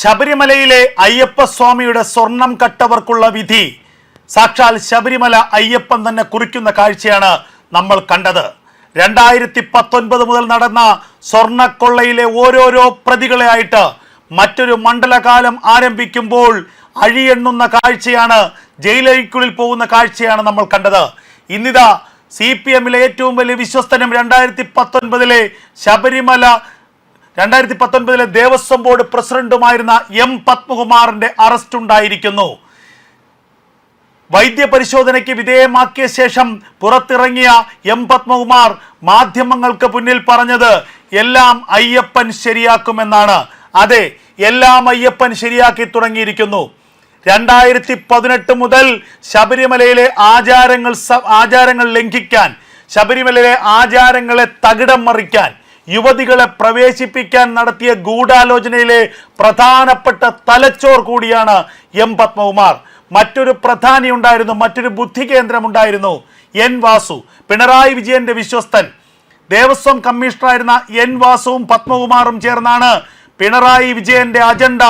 ശബരിമലയിലെ അയ്യപ്പസ്വാമിയുടെ സ്വർണം കട്ടവർക്കുള്ള വിധി. സാക്ഷാൽ ശബരിമല അയ്യപ്പൻ തന്നെ കുറിക്കുന്ന കാഴ്ചയാണ് നമ്മൾ കണ്ടത്. രണ്ടായിരത്തി പത്തൊൻപത് മുതൽ നടന്ന സ്വർണക്കൊള്ളയിലെ ഓരോരോ പ്രതികളെ ആയിട്ട് മറ്റൊരു മണ്ഡലകാലം ആരംഭിക്കുമ്പോൾ അഴിയെണ്ണുന്ന കാഴ്ചയാണ് ജയിലഴിക്കുള്ളിൽ പോകുന്ന കാഴ്ചയാണ് നമ്മൾ കണ്ടത്. ഇന്നിതാ സി പി എമ്മിലെ ഏറ്റവും വലിയ വിശ്വസ്തനും രണ്ടായിരത്തി പത്തൊൻപതിലെ ശബരിമല രണ്ടായിരത്തി പത്തൊൻപതിലെ ദേവസ്വം ബോർഡ് പ്രസിഡന്റുമായിരുന്ന എം പത്മകുമാറിന്റെ അറസ്റ്റ് ഉണ്ടായിരിക്കുന്നു. വൈദ്യപരിശോധനയ്ക്ക് വിധേയമാക്കിയ ശേഷം പുറത്തിറങ്ങിയ എം പത്മകുമാർ മാധ്യമങ്ങൾക്ക് മുന്നിൽ പറഞ്ഞത് എല്ലാം അയ്യപ്പൻ ശരിയാക്കുമെന്നാണ്. അതെ എല്ലാം അയ്യപ്പൻ ശരിയാക്കി തുടങ്ങിയിരിക്കുന്നു. രണ്ടായിരത്തി പതിനെട്ട് മുതൽ ശബരിമലയിലെ ആചാരങ്ങൾ ആചാരങ്ങൾ ലംഘിക്കാൻ ശബരിമലയിലെ ആചാരങ്ങളെ തകിടം മറിക്കാൻ യുവതികളെ പ്രവേശിപ്പിക്കാൻ നടത്തിയ ഗൂഢാലോചനയിലെ പ്രധാനപ്പെട്ട തലച്ചോർ കൂടിയാണ് എം പത്മകുമാർ. മറ്റൊരു പ്രധാനി ഉണ്ടായിരുന്നു മറ്റൊരു ബുദ്ധി കേന്ദ്രമുണ്ടായിരുന്നു എൻ വാസു. പിണറായി വിജയന്റെ വിശ്വസ്തൻ. ദേവസ്വം കമ്മീഷണറായിരുന്ന എൻ വാസുവും പത്മകുമാറും ചേർന്നാണ് പിണറായി വിജയന്റെ അജണ്ട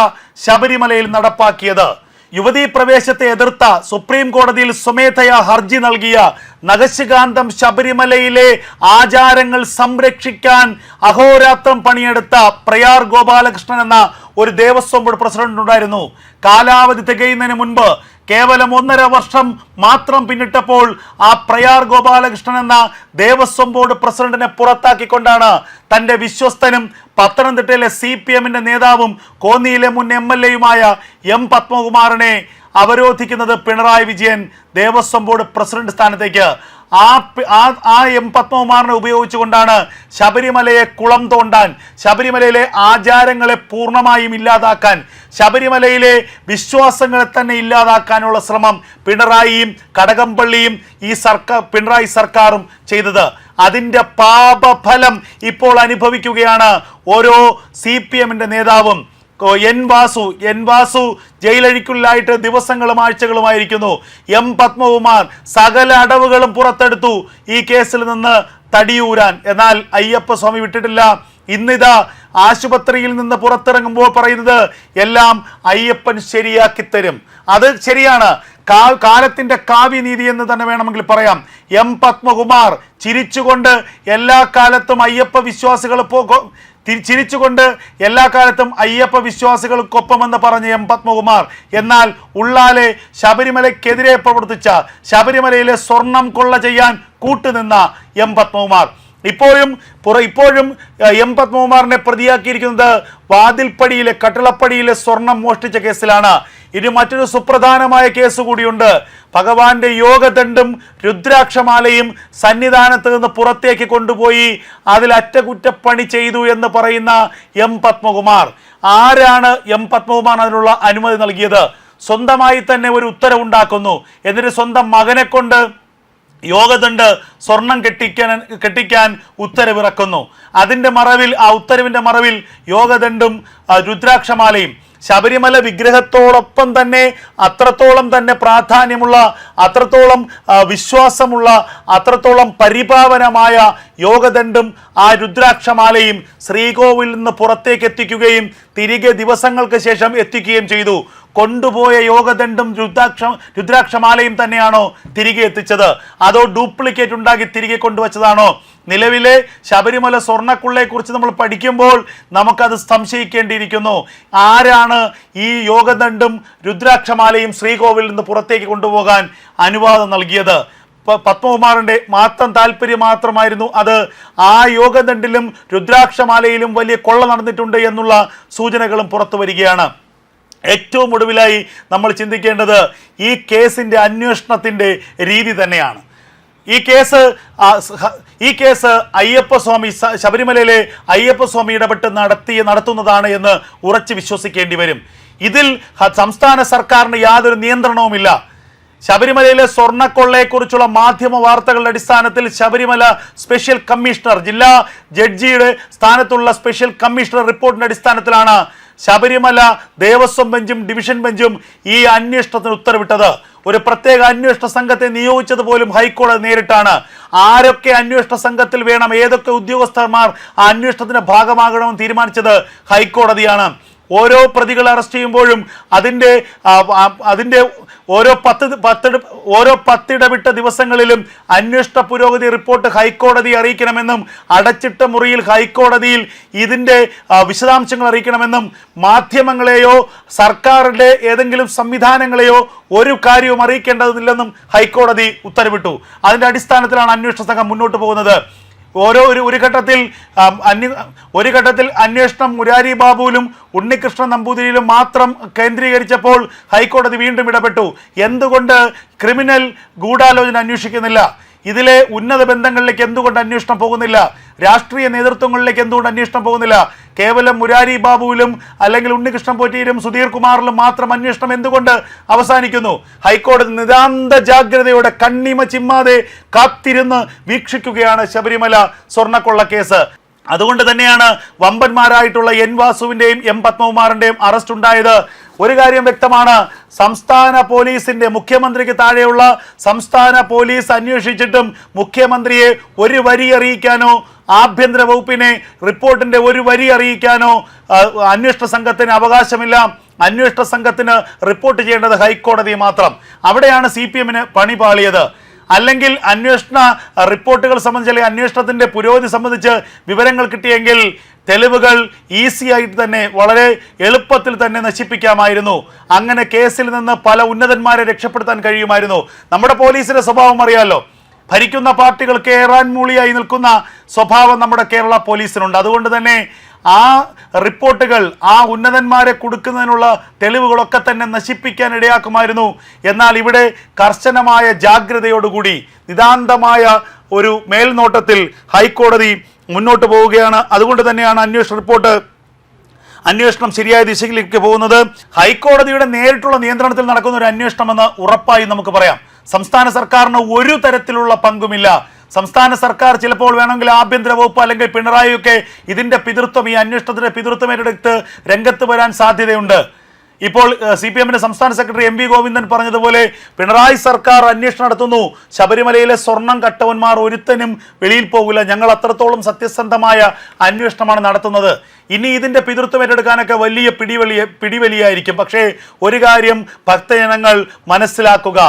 ശബരിമലയിൽ നടപ്പാക്കിയത്. യുവതീ പ്രവേശത്തെ എതിർത്ത സുപ്രീം കോടതിയിൽ സ്വമേധയാ ഹർജി നൽകിയ നഖശികാന്തം ശബരിമലയിലെ ആചാരങ്ങൾ സംരക്ഷിക്കാൻ അഹോരാത്രം പണിയെടുത്ത പ്രയാർ ഗോപാലകൃഷ്ണൻ എന്ന ഒരു ദേവസ്വം ബോർഡ് പ്രസിഡന്റ് ഉണ്ടായിരുന്നു. കാലാവധി തികയുന്നതിന് മുൻപ് കേവലം ഒന്നര വർഷം മാത്രം പിന്നിട്ടപ്പോൾ ആ പ്രയാർ ഗോപാലകൃഷ്ണൻ എന്ന ദേവസ്വം ബോർഡ് പ്രസിഡന്റിനെ പുറത്താക്കിക്കൊണ്ടാണ് തന്റെ വിശ്വസ്തനും പത്തനംതിട്ടയിലെ സി പി എമ്മിന്റെ നേതാവും കോന്നിയിലെ മുൻ എം എൽ എയുമായ എം പത്മകുമാറിനെ അവരോധിക്കുന്നത് പിണറായി വിജയൻ ദേവസ്വം ബോർഡ് പ്രസിഡന്റ് സ്ഥാനത്തേക്ക് ആ ആ എം പത്മകുമാറിനെ ഉപയോഗിച്ചുകൊണ്ടാണ് ശബരിമലയെ കുളം തോണ്ടാൻ ശബരിമലയിലെ ആചാരങ്ങളെ പൂർണമായും ഇല്ലാതാക്കാൻ ശബരിമലയിലെ വിശ്വാസങ്ങളെ തന്നെ ഇല്ലാതാക്കാനുള്ള ശ്രമം പിണറായിയും കടകംപള്ളിയും ഈ സർക്കാർ പിണറായി സർക്കാരും ചെയ്തത്. അതിന്റെ പാപഫലം ഇപ്പോൾ അനുഭവിക്കുകയാണ് ഓരോ സി പി എമ്മിന്റെ നേതാവും എൻ വാസു എൻ വാസു ജയിലഴിക്കുള്ളിലായിട്ട് ദിവസങ്ങളും ആഴ്ചകളുമായിരിക്കുന്നു. എം പത്മകുമാർ സകല അടവുകളും പുറത്തെടുത്തു. ഈ കേസിൽ നിന്ന് തടിയൂരാൻ. എന്നാൽ അയ്യപ്പ സ്വാമി വിട്ടിട്ടില്ല. ഇന്നിതാ ആശുപത്രിയിൽ നിന്ന് പുറത്തിറങ്ങുമ്പോൾ പറയുന്നത് എല്ലാം അയ്യപ്പൻ ശരിയാക്കി തരും. അത് ശരിയാണ്. കാ കാവ്യ നീതി എന്ന് തന്നെ വേണമെങ്കിൽ പറയാം. എം പത്മകുമാർ ചിരിച്ചുകൊണ്ട് എല്ലാ കാലത്തും അയ്യപ്പ വിശ്വാസികൾ ചിരിച്ചുകൊണ്ട് എല്ലാ കാലത്തും അയ്യപ്പ വിശ്വാസികൾക്കൊപ്പമെന്ന് പറഞ്ഞ എം പത്മകുമാർ. എന്നാൽ ഉള്ളാലെ ശബരിമലയ്ക്കെതിരെ പ്രവർത്തിച്ച ശബരിമലയിലെ സ്വർണം കൊള്ള ചെയ്യാൻ കൂട്ടുനിന്ന എം പത്മകുമാർ. ഇപ്പോഴും പുറ ഇപ്പോഴും എം പത്മകുമാറിനെ പ്രതിയാക്കിയിരിക്കുന്നത് വാതിൽപ്പടിയിലെ കട്ടിളപ്പടിയിലെ സ്വർണം മോഷ്ടിച്ച കേസിലാണ് ഇനി മറ്റൊരു സുപ്രധാനമായ കേസ് കൂടിയുണ്ട്. ഭഗവാന്റെ യോഗദണ്ഡും രുദ്രാക്ഷമാലയും സന്നിധാനത്ത് നിന്ന് പുറത്തേക്ക് കൊണ്ടുപോയി അതിൽ അറ്റകുറ്റപ്പണി ചെയ്തു എന്ന് പറയുന്ന എം പത്മകുമാർ. ആരാണ് എം പത്മകുമാർ അതിനുള്ള അനുമതി നൽകിയത്? സ്വന്തമായി തന്നെ ഒരു ഉത്തരവുണ്ടാക്കുന്നു. എന്നിട്ട് സ്വന്തം മകനെ കൊണ്ട് യോഗദണ്ഡ് സ്വർണം കെട്ടിക്കാൻ കെട്ടിക്കാൻ ഉത്തരവിറക്കുന്നു. അതിന്റെ മറവിൽ ആ ഉത്തരവിന്റെ മറവിൽ യോഗദണ്ഡും രുദ്രാക്ഷമാലയും ശബരിമല വിഗ്രഹത്തോടൊപ്പം തന്നെ അത്രത്തോളം തന്നെ പ്രാധാന്യമുള്ള അത്രത്തോളം വിശ്വാസമുള്ള അത്രത്തോളം പരിപാവനമായ യോഗദണ്ഡും ആ രുദ്രാക്ഷമാലയും ശ്രീകോവിൽ നിന്ന് പുറത്തേക്ക് എത്തിക്കുകയും തിരികെ ദിവസങ്ങൾക്ക് ശേഷം എത്തിക്കുകയും ചെയ്തു. കൊണ്ടുപോയ യോഗദണ്ഡും രുദ്രാക്ഷ രുദ്രാക്ഷമാലയും തന്നെയാണോ തിരികെ എത്തിച്ചത്? അതോ ഡ്യൂപ്ലിക്കേറ്റ് ഉണ്ടാക്കി തിരികെ കൊണ്ടുവച്ചതാണോ? നിലവിലെ ശബരിമല സ്വർണക്കുള്ളയെക്കുറിച്ച് നമ്മൾ പഠിക്കുമ്പോൾ നമുക്കത് സംശയിക്കേണ്ടിയിരിക്കുന്നു. ആരാണ് ഈ യോഗദണ്ഡും രുദ്രാക്ഷമാലയും ശ്രീകോവിൽ നിന്ന് പുറത്തേക്ക് കൊണ്ടുപോകാൻ അനുവാദം നൽകിയത്? പത്മകുമാറിന്റെ മാത്രം താല്പര്യം മാത്രമായിരുന്നു അത്. ആ യോഗദണ്ഡിലും രുദ്രാക്ഷമാലയിലും വലിയ കൊള്ള നടന്നിട്ടുണ്ട് എന്നുള്ള സൂചനകളും പുറത്തു വരികയാണ്. ഏറ്റവും ഒടുവിലായി നമ്മൾ ചിന്തിക്കേണ്ടത് ഈ കേസിന്റെ അന്വേഷണത്തിന്റെ രീതി തന്നെയാണ്. ഈ കേസ് ഈ കേസ് അയ്യപ്പസ്വാമി ശബരിമലയിലെ അയ്യപ്പസ്വാമി ഇടപെട്ട് നടത്തി നടത്തുന്നതാണ് എന്ന് ഉറച്ചു വിശ്വസിക്കേണ്ടി വരും. ഇതിൽ സംസ്ഥാന സർക്കാരിന് യാതൊരു നിയന്ത്രണവുമില്ല. ശബരിമലയിലെ സ്വർണക്കൊള്ളയെക്കുറിച്ചുള്ള മാധ്യമ വാർത്തകളുടെ അടിസ്ഥാനത്തിൽ ശബരിമല സ്പെഷ്യൽ കമ്മീഷണർ ജില്ലാ ജഡ്ജിയുടെ സ്ഥാനത്തുള്ള സ്പെഷ്യൽ കമ്മീഷണർ റിപ്പോർട്ടിന്റെ അടിസ്ഥാനത്തിലാണ് ശബരിമല ദേവസ്വം ബെഞ്ചും ഡിവിഷൻ ബെഞ്ചും ഈ അന്വേഷണത്തിന് ഉത്തരവിട്ടത്. ഒരു പ്രത്യേക അന്വേഷണ സംഘത്തെ നിയോഗിച്ചത് പോലും ഹൈക്കോടതി നേരിട്ടാണ്. ആരൊക്കെ അന്വേഷണ സംഘത്തിൽ വേണം ഏതൊക്കെ ഉദ്യോഗസ്ഥന്മാർ ആ അന്വേഷണത്തിന്റെ ഭാഗമാകണമെന്ന് തീരുമാനിച്ചത് ഹൈക്കോടതിയാണ്. ഓരോ പ്രതികൾ അറസ്റ്റ് ചെയ്യുമ്പോഴും അതിന്റെ അതിന്റെ ഓരോ പത്ത് പത്ത് ഓരോ പത്തിടവിട്ട ദിവസങ്ങളിലും അന്വേഷണ പുരോഗതി റിപ്പോർട്ട് ഹൈക്കോടതി അറിയിക്കണമെന്നും അടച്ചിട്ട മുറിയിൽ ഹൈക്കോടതിയിൽ ഇതിന്റെ വിശദാംശങ്ങൾ അറിയിക്കണമെന്നും മാധ്യമങ്ങളെയോ സർക്കാരിന്റെ ഏതെങ്കിലും സംവിധാനങ്ങളെയോ ഒരു കാര്യവും അറിയിക്കേണ്ടതില്ലെന്നും ഹൈക്കോടതി ഉത്തരവിട്ടു. അതിന്റെ അടിസ്ഥാനത്തിലാണ് അന്വേഷണ സംഘം മുന്നോട്ട് പോകുന്നത്. ഓരോ ഒരു ഒരു ഘട്ടത്തിൽ അന്യ ഒരു ഘട്ടത്തിൽ അന്വേഷണം മുരാരി ബാബുവിലും ഉണ്ണികൃഷ്ണൻ നമ്പൂതിരിയിലും മാത്രം കേന്ദ്രീകരിച്ചപ്പോൾ ഹൈക്കോടതി വീണ്ടും ഇടപെട്ടു. എന്തുകൊണ്ട് ക്രിമിനൽ ഗൂഢാലോചന അന്വേഷിക്കുന്നില്ല? ഇതിലെ ഉന്നത ബന്ധങ്ങളിലേക്ക് എന്തുകൊണ്ട് അന്വേഷണം പോകുന്നില്ല? രാഷ്ട്രീയ നേതൃത്വങ്ങളിലേക്ക് എന്തുകൊണ്ട് അന്വേഷണം പോകുന്നില്ല? കേവലം മുരാരി ബാബുവിലും അല്ലെങ്കിൽ ഉണ്ണികൃഷ്ണൻ പോറ്റിയിലും സുധീർ കുമാറിലും മാത്രം അന്വേഷണം എന്തുകൊണ്ട് അവസാനിക്കുന്നു? ഹൈക്കോടതി നിതാന്ത ജാഗ്രതയോടെ കണ്ണിമ ചിമ്മാതെ കാത്തിരുന്ന് വീക്ഷിക്കുകയാണ് ശബരിമല സ്വർണക്കൊള്ള കേസ്. അതുകൊണ്ട് തന്നെയാണ് വമ്പന്മാരായിട്ടുള്ള എൻ വാസുവിന്റെയും എം പത്മകുമാറിന്റെയും അറസ്റ്റ് ഉണ്ടായത്. ഒരു കാര്യം വ്യക്തമാണ് സംസ്ഥാന പോലീസിന്റെ മുഖ്യമന്ത്രിക്ക് താഴെയുള്ള സംസ്ഥാന പോലീസ് അന്വേഷിച്ചിട്ടും മുഖ്യമന്ത്രിയെ ഒരു വരി അറിയിക്കാനോ ആഭ്യന്തര വകുപ്പിനെ റിപ്പോർട്ടിന്റെ ഒരു വരി അറിയിക്കാനോ അന്വേഷണ സംഘത്തിന് അവകാശമില്ല. അന്വേഷണ സംഘത്തിന് റിപ്പോർട്ട് ചെയ്യേണ്ടത് ഹൈക്കോടതി മാത്രം. അവിടെയാണ് സി പി എമ്മിന് പണി പാളിയത്. അല്ലെങ്കിൽ അന്വേഷണ റിപ്പോർട്ടുകൾ സംബന്ധിച്ച് അല്ലെങ്കിൽ അന്വേഷണത്തിന്റെ പുരോഗതി സംബന്ധിച്ച് വിവരങ്ങൾ കിട്ടിയെങ്കിൽ തെളിവുകൾ ഈസി ആയിട്ട് തന്നെ വളരെ എളുപ്പത്തിൽ തന്നെ നശിപ്പിക്കാമായിരുന്നു. അങ്ങനെ കേസിൽ നിന്ന് പല ഉന്നതന്മാരെ രക്ഷപ്പെടുത്താൻ കഴിയുമായിരുന്നു. നമ്മുടെ പോലീസിന്റെ സ്വഭാവം അറിയാമല്ലോ ഭരിക്കുന്ന പാർട്ടികൾക്ക് ഏറാൻ മൂളിയായി നിൽക്കുന്ന സ്വഭാവം നമ്മുടെ കേരള പോലീസിനുണ്ട്. അതുകൊണ്ട് തന്നെ ആ റിപ്പോർട്ടുകൾ ആ ഉന്നതന്മാരെ കൊടുക്കുന്നതിനുള്ള തെളിവുകളൊക്കെ തന്നെ നശിപ്പിക്കാൻ ഇടയാക്കുമായിരുന്നു. എന്നാൽ ഇവിടെ കർശനമായ ജാഗ്രതയോടുകൂടി നിതാന്തമായ ഒരു മേൽനോട്ടത്തിൽ ഹൈക്കോടതി മുന്നോട്ട് പോവുകയാണ്. അതുകൊണ്ട് തന്നെയാണ് അന്വേഷണ റിപ്പോർട്ട് അന്വേഷണം ശരിയായ ദിശയിലേക്ക് പോകുന്നത്. ഹൈക്കോടതിയുടെ നേരിട്ടുള്ള നിയന്ത്രണത്തിൽ നടക്കുന്ന ഒരു അന്വേഷണമെന്ന് ഉറപ്പായി നമുക്ക് പറയാം. സംസ്ഥാന സർക്കാരിന് ഒരു തരത്തിലുള്ള പങ്കുമില്ല. സംസ്ഥാന സർക്കാർ ചിലപ്പോൾ വേണമെങ്കിൽ ആഭ്യന്തര വകുപ്പ് അല്ലെങ്കിൽ പിണറായിയൊക്കെ ഇതിന്റെ പിതൃത്വം ഈ അന്വേഷണത്തിന്റെ പിതൃത്വം ഏറ്റെടുത്ത് രംഗത്ത് വരാൻ സാധ്യതയുണ്ട്. ഇപ്പോൾ സി പി എമ്മിന്റെ സംസ്ഥാന സെക്രട്ടറി എം വി ഗോവിന്ദൻ പറഞ്ഞതുപോലെ പിണറായി സർക്കാർ അന്വേഷണം നടത്തുന്നു. ശബരിമലയിലെ സ്വർണം കട്ടവന്മാർ ഒരുത്തനും വെളിയിൽ പോകില്ല. ഞങ്ങൾ അത്രത്തോളം സത്യസന്ധമായ അന്വേഷണമാണ് നടത്തുന്നത്. ഇനി ഇതിന്റെ പിതൃത്വം ഏറ്റെടുക്കാനൊക്കെ വലിയ പിടിവലിയ പിടിവലിയായിരിക്കും. പക്ഷേ ഒരു കാര്യം ഭക്തജനങ്ങൾ മനസ്സിലാക്കുക.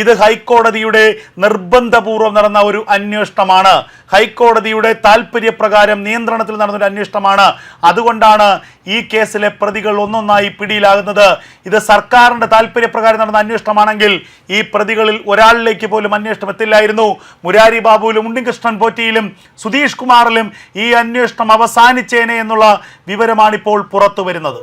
ഇത് ഹൈക്കോടതിയുടെ നിർബന്ധപൂർവം നടന്ന ഒരു അന്വേഷണമാണ്. ഹൈക്കോടതിയുടെ താല്പര്യപ്രകാരം നിയന്ത്രണത്തിൽ നടന്ന ഒരു അന്വേഷണമാണ്. അതുകൊണ്ടാണ് ഈ കേസിലെ പ്രതികൾ ഒന്നൊന്നായി പിടിയിലാകുന്നത്. ഇത് സർക്കാരിന്റെ താല്പര്യപ്രകാരം നടന്ന അന്വേഷണമാണെങ്കിൽ ഈ പ്രതികളിൽ ഒരാളിലേക്ക് പോലും അന്വേഷണം എത്തില്ലായിരുന്നു. മുരാരി ബാബുവിലും ഉണ്ണികൃഷ്ണൻ പോറ്റിയിലും സുധീഷ് കുമാറിലും ഈ അന്വേഷണം അവസാനിച്ചേനെ എന്നുള്ള വിവരമാണിപ്പോൾ പുറത്തു വരുന്നത്